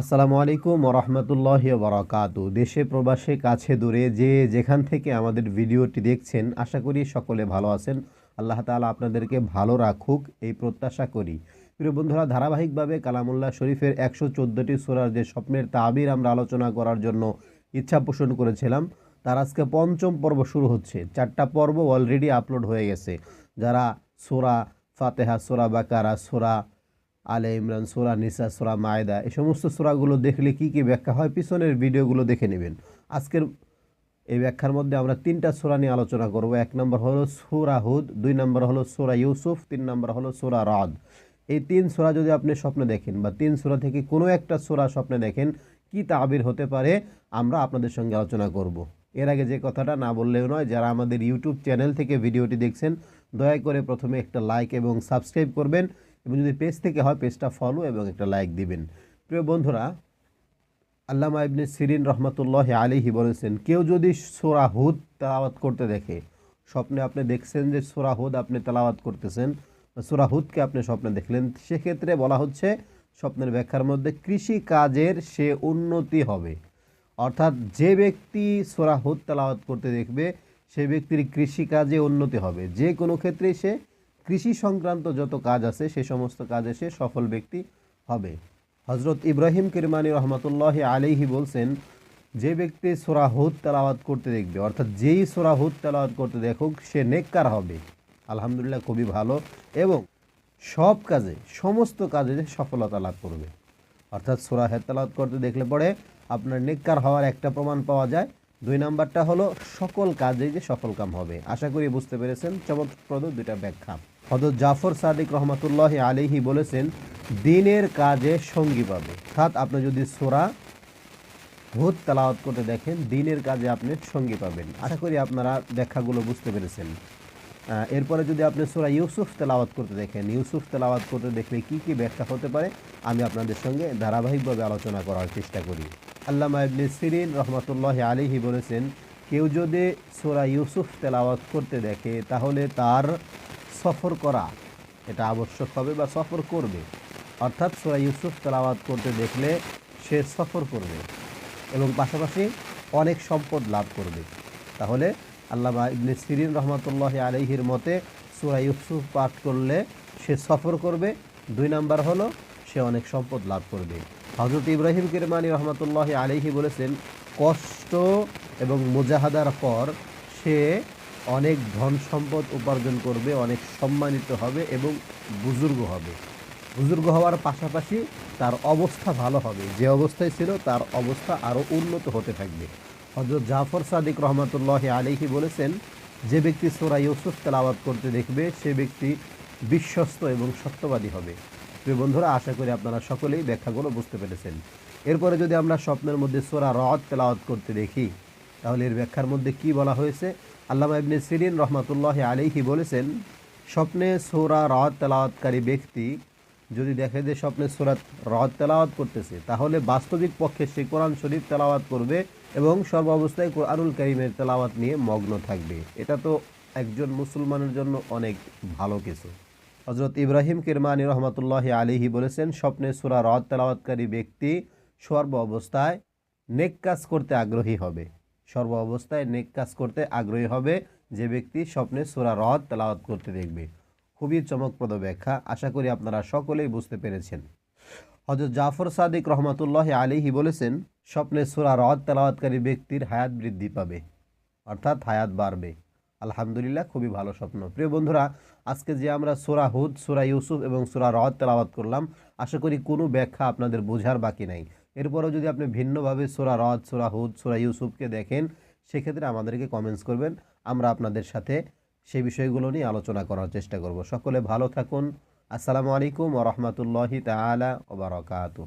আসসালামু আলাইকুম রহমতুল্লাহ বরাকাতু। দেশে, প্রবাসে, কাছে, দূরে যে যেখান থেকে আমাদের ভিডিওটি দেখছেন, আশা করি সকলে ভালো আছেন। আল্লাহ তাআলা আপনাদেরকে ভালো রাখুক, এই প্রত্যাশা করি। প্রিয় বন্ধুরা, ধারাবাহিকভাবে কালামুল্লাহ শরীফের একশো চোদ্দোটি সোরার যে স্বপ্নের তাবির আমরা আলোচনা করার জন্য ইচ্ছা পোষণ করেছিলাম, তার আজকে পঞ্চম পর্ব শুরু হচ্ছে। চারটা পর্ব অলরেডি আপলোড হয়ে গেছে। যারা সোরা ফাতেহা, সোরা বাকারা, সোরা আলে ইমরান, সোরা নিসা, সোরা মায়দা, এই সমস্ত সোরাগুলো দেখলে কি কি ব্যাখ্যা হয় পিছনের ভিডিওগুলো দেখে নেবেন। আজকের এই ব্যাখ্যার মধ্যে আমরা তিনটা সোরা নিয়ে আলোচনা করব। এক নম্বর হলো সুরা হুদ, দুই নম্বর হলো সোরা ইউসুফ, তিন নম্বর হলো সোরা রাদ। এই তিন সোরা যদি আপনি স্বপ্নে দেখেন বা তিন সোরা থেকে কোনো একটা সোরা স্বপ্নে দেখেন, কি তাবির হতে পারে আমরা আপনাদের সঙ্গে আলোচনা করব। এর আগে যে কথাটা না বললেও নয়, যারা আমাদের ইউটিউব চ্যানেল থেকে ভিডিওটি দেখছেন, দয়া করে প্রথমে একটা লাইক এবং সাবস্ক্রাইব করবেন। এবং যদি পেজ থেকে হয়, পেজটা ফলো এবং একটা লাইক দিবেন। প্রিয় বন্ধুরা, আল্লামা ইবনে সিরিন রহমতুল্লাহ আলিহি বলেছেন, কেউ যদি সোরা হুদ তেলাওয়াত করতে দেখে, স্বপ্নে আপনি দেখছেন যে সোরা হুদ আপনি তেলাওয়াত করতেছেন সোরা হুদকে আপনি স্বপ্নে দেখলেন, সেক্ষেত্রে বলা হচ্ছে, স্বপ্নের ব্যাখ্যার মধ্যে কৃষি কাজের সে উন্নতি হবে। অর্থাৎ যে ব্যক্তি সোরা হুদ তেলাওয়াত করতে দেখবে, সে ব্যক্তির কৃষি কাজে উন্নতি হবে। যে কোনো ক্ষেত্রেই সে কৃষি সংক্রান্ত যত কাজ আছে, সে সমস্ত কাজে সে সফল ব্যক্তি হবে। হজরত ইব্রাহিম কিরমানি রহমতুল্লাহ আলিহি বলছেন, যে ব্যক্তি সোরাহুদ তেলাওয়াত করতে দেখবে, অর্থাৎ যেই সোরাহুদ তেলাওয়াত করতে দেখুক, সে নেককার হবে। আলহামদুলিল্লাহ খুবই ভালো এবং সব কাজে, সমস্ত কাজে সফলতা লাভ করবে। অর্থাৎ সোরা হেদ তেলাওয়াত করতে দেখলে পরে আপনার নেককার হওয়ার একটা প্রমাণ পাওয়া যায়। দুই নাম্বারটা হলো, সকল কাজেই যে সফল কাম হবে। আশা করি বুঝতে পেরেছেন চমৎপ্রদ দুইটা ব্যাখ্যা। হজরত জাফর সাদিক রহমতুল্লাহ আলিহি বলেছেন, দিনের কাজে সঙ্গী পাবে। অর্থাৎ আপনি যদি সোরা ভূত তালাওয়াত করতে দেখেন, দিনের কাজে আপনি সঙ্গী পাবেন। আশা করি আপনারা ব্যাখ্যাগুলো বুঝতে পেরেছেন। এরপরে যদি আপনি সোরা ইউসুফ তেলাওয়াত করতে দেখেন, ইউসুফ তেলাওয়াত করতে দেখলে কি কি ব্যাখ্যা হতে পারে, আমি আপনাদের সঙ্গে ধারাবাহিকভাবে আলোচনা করার চেষ্টা করি। আল্লামা ইবনে সিরিন রহমতুল্লাহ আলিহি বলেছেন, কেউ যদি সোরা ইউসুফ তেলাওয়াত করতে দেখে, তাহলে তার সফর করা। এটা আবশ্যক হবে বা সফর করবে। অর্থাৎ সোরা ইউসুফ তেলাওয়াত করতে দেখলে সে সফর করবে এবং পাশাপাশি অনেক সম্পদ লাভ করবে। তাহলে আল্লামা ইবনে সিরিন রহমতুল্লাহ আলহির মতে সুরা ইউসুফ পাঠ করলে সে সফর করবে। দুই নাম্বার হলো সে অনেক সম্পদ লাভ করবে। হজরত ইব্রাহিম কিরমানি রহমতুল্লাহ আলহি বলেছেন, কষ্ট এবং মুজাহাদার পর সে অনেক ধন সম্পদ উপার্জন করবে, অনেক সম্মানিত হবে এবং বুজুর্গ হবে। বুজুর্গ হওয়ার পাশাপাশি তার অবস্থা ভালো হবে। যে অবস্থায় ছিল, তার অবস্থা আরও উন্নত হতে থাকবে। হজরত জাফর সাদিক রহমতুল্লাহ আলিহি বলেছেন, যে ব্যক্তি সোরা ইউসুফ তেলাওয়াত করতে দেখবে, সে ব্যক্তি বিশ্বস্ত এবং সত্যবাদী হবে। প্রিয় বন্ধুরা, আশা করি আপনারা সকলেই ব্যাখ্যাগুলো বুঝতে পেরেছেন। এরপরে যদি আমরা স্বপ্নের মধ্যে সোরা রদ তেলাওয়াত করতে দেখি তাহলে এর ব্যাখ্যার মধ্যে কি বলা হয়েছে? আল্লামা ইবনে সিরিন রহমতুল্লাহ আলিহি বলেছেন, স্বপ্নে সোরা রদ তেলাওয়াতকারী ব্যক্তি যদি দেখে যে স্বপ্নে সুরাত রদ তেলাওয়াত করতেছে, তাহলে বাস্তবিক পক্ষে সে কোরআন শরীফ তেলাওয়াত করবে এবং সর্বাবস্থায় কোরআনুল করিমের তেলাওয়াত নিয়ে মগ্ন থাকবে। এটা তো একজন মুসলমানের জন্য অনেক ভালো কিছু। হজরত ইব্রাহিম কিরমানি রহমতুল্লাহ আলিহি বলেছেন, স্বপ্নে সুরা রদ তেলাওয়াতকারী ব্যক্তি সর্ব অবস্থায় নেক কাজ করতে আগ্রহী হবে। সর্ব অবস্থায় নেক কাজ করতে আগ্রহী হবে। যে ব্যক্তি স্বপ্নে সুরা রদ তেলাওয়াত করতে দেখবে। খুবই চমকপ্রদ ব্যাখ্যা। আশা করি আপনারা সকলেই বুঝতে পেরেছেন। হজরত জাফর সাদিক রহমতুল্লাহ আলিহি বলেছেন, স্বপ্নে সুরা রদ তেলাওয়াতকারী ব্যক্তির হায়াত বৃদ্ধি পাবে, অর্থাৎ হায়াত বাড়বে। আলহামদুলিল্লাহ, খুবই ভালো স্বপ্ন। প্রিয় বন্ধুরা, আজকে যে আমরা সুরা হুদ, সুরা ইউসুফ এবং সুরা রদ তেলাওয়াত করলাম, আশা করি কোনো ব্যাখ্যা আপনাদের বোঝার বাকি নাই। এরপরেও যদি আপনি ভিন্নভাবে সোরা রদ, সোরা হুদ, সোরা ইউসুফকে দেখেন, সেক্ষেত্রে আমাদেরকে কমেন্টস করবেন। আমরা আপনাদের সাথে সেই বিষয়গুলো নিয়ে আলোচনা করার চেষ্টা করব। সকলে ভালো থাকুন। আসসালামু আলাইকুম ওরহমতুল্লাহি তালা ওবরাকাতু